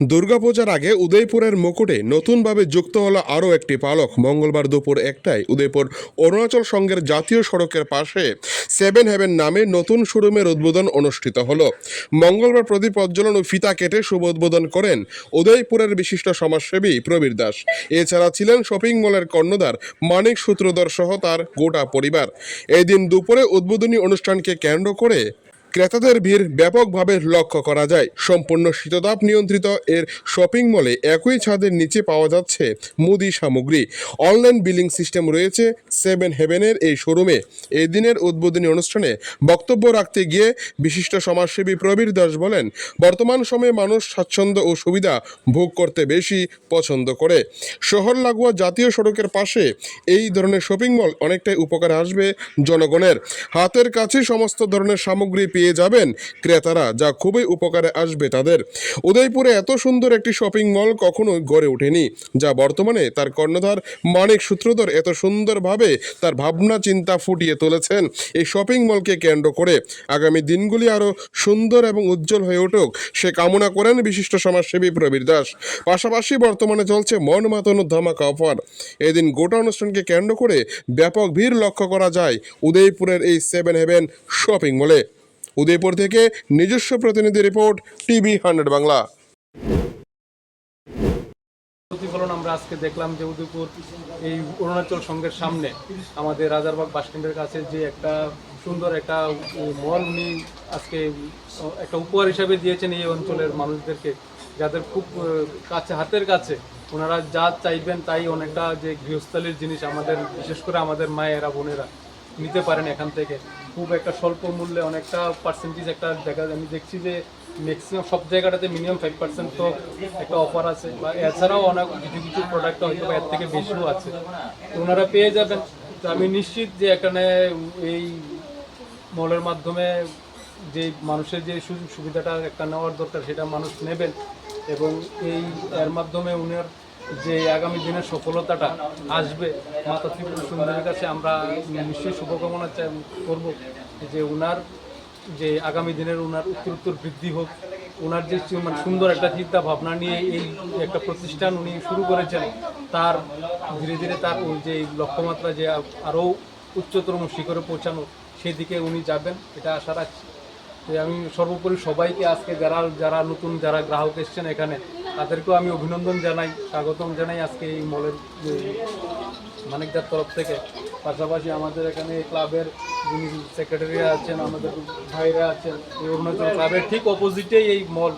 দুর্গাপূজার আগে উদয়পুরের মুকুটে নতুনভাবে যুক্ত হলো আরও একটি পালক। মঙ্গলবার দুপুর একটায় উদয়পুর অরুণাচল সংঘের জাতীয় সড়কের পাশে সেভেন হেভেন নামে নতুন শোরুমের উদ্বোধন অনুষ্ঠিত হলো। মঙ্গলবার প্রদীপ প্রজ্বলন ও ফিতা কেটে শুভ উদ্বোধন করেন উদয়পুরের বিশিষ্ট সমাজসেবী প্রবীর দাস। এছাড়া ছিলেন শপিং মলের কর্ণধার মানিক সূত্রধর সহ তার গোটা পরিবার। এই দিন দুপুরে উদ্বোধনী অনুষ্ঠানকে কেন্দ্র করে ক্রেতাদের ভিড় ব্যাপকভাবে লক্ষ্য করা যায়। সম্পূর্ণ শীততাপ নিয়ন্ত্রিত এর শপিং মলে একই ছাদের নিচে পাওয়া যাচ্ছে মুদি সামগ্রী। অনলাইন বিলিং সিস্টেম রয়েছে সেভেন হেভেনের এই শোরুমে। এই দিনের উদ্বোধনী অনুষ্ঠানে বক্তব্য রাখতে গিয়ে বিশিষ্ট সমাজসেবী প্রবীর দাস বলেন, বর্তমান সময়ে মানুষ স্বাচ্ছন্দ্য ও সুবিধা ভোগ করতে বেশি পছন্দ করে। শহর লাগোয়া জাতীয় সড়কের পাশে এই ধরনের শপিং মল অনেকটাই উপকারে আসবে জনগণের। হাতের কাছে সমস্ত ধরনের সামগ্রী পেয়ে যাবেন ক্রেতারা, যা খুবই উপকারে আসবে তাদের। উদয়পুরে এত সুন্দর একটি শপিং মল কখনো গড়ে ওঠেনি, যা বর্তমানে তার কর্ণধার মানিক সূত্রধর এত সুন্দরভাবে তার ভাবনা চিন্তা ফুটিয়ে তুলেছেন এই শপিং মলকে কেন্দ্র করে। আগামী দিনগুলি আরও সুন্দর এবং উজ্জ্বল হয়ে উঠুক, সে কামনা করেন বিশিষ্ট সমাজসেবী প্রবীর দাস। পাশাপাশি বর্তমানে চলছে মন মাতানো ধামাকা অফার। এদিন গোটা অনুষ্ঠানকে কেন্দ্র করে ব্যাপক ভিড় লক্ষ্য করা যায় উদয়পুরের এই সেভেন হেভেন শপিং মলে উদয়পুর থেকে নিজস্ব প্রতিনিধি রিপোর্ট, টিভি হান্ড্রেড বাংলা। প্রতিফলন আমরা আজকে দেখলাম যে উদয়পুর এই অরুণাচল সংঘের সামনে আমাদের রাজারবাগ বাসস্ট্যান্ডের কাছে যে একটা সুন্দর একটা মল উনি আজকে একটা উপহার হিসাবে দিয়েছেন এই অঞ্চলের মানুষদেরকে, যাদের খুব কাছে, হাতের কাছে। ওনারা যা চাইবেন তাই অনেকটা যে গৃহস্থলীর জিনিস আমাদের, বিশেষ করে আমাদের মায়েরা, বোনেরা নিতে পারেন এখান থেকে। খুব একটা স্বল্প মূল্যে অনেকটা পার্সেন্টেজ একটা দেখা আমি দেখছি যে ম্যাক্সিমাম সব জায়গাটাতে মিনিমাম ফাইভ পার্সেন্ট তো একটা অফার আছে। বা এছাড়াও অনেক কিছু কিছু প্রোডাক্ট হয়তো বা এর থেকে বেশিও আছে। ওনারা পেয়ে যাবেন। তো আমি নিশ্চিত যে এখানে এই মলের মাধ্যমে যে মানুষের যে সুযোগ সুবিধাটা একটা নেওয়ার দরকার, সেটা মানুষ নেবেন। এবং এই, এর মাধ্যমে উনার যে আগামী দিনের সফলতাটা আসবে, মাতা ত্রিপুরা সুন্দরীর কাছে আমরা নিশ্চয়ই শুভকামনা করব যে উনার যে আগামী দিনের উনার উত্তর উত্তর বৃদ্ধি হোক ওনার যে মানে সুন্দর একটা চিন্তা ভাবনা নিয়ে এই একটা প্রতিষ্ঠান উনি শুরু করেছেন, তার ধীরে ধীরে তার যে লক্ষ্যমাত্রা যে আরও উচ্চতর শিখরে পৌঁছানো, সেদিকে উনি যাবেন, এটা আশা রাখছি। আমি সর্বোপরি সবাইকে আজকে যারা যারা নতুন, যারা গ্রাহক এসছেন এখানে তাদেরকেও আমি অভিনন্দন জানাই, স্বাগতম জানাই আজকে এই মলের মানিকদার তরফ থেকে। পাশাপাশি আমাদের এখানে ক্লাবের যিনি সেক্রেটারি আছেন, আমাদের ভাইরা আছেন, এই অরুণাচল ক্লাবের ঠিক অপোজিটেই এই মল।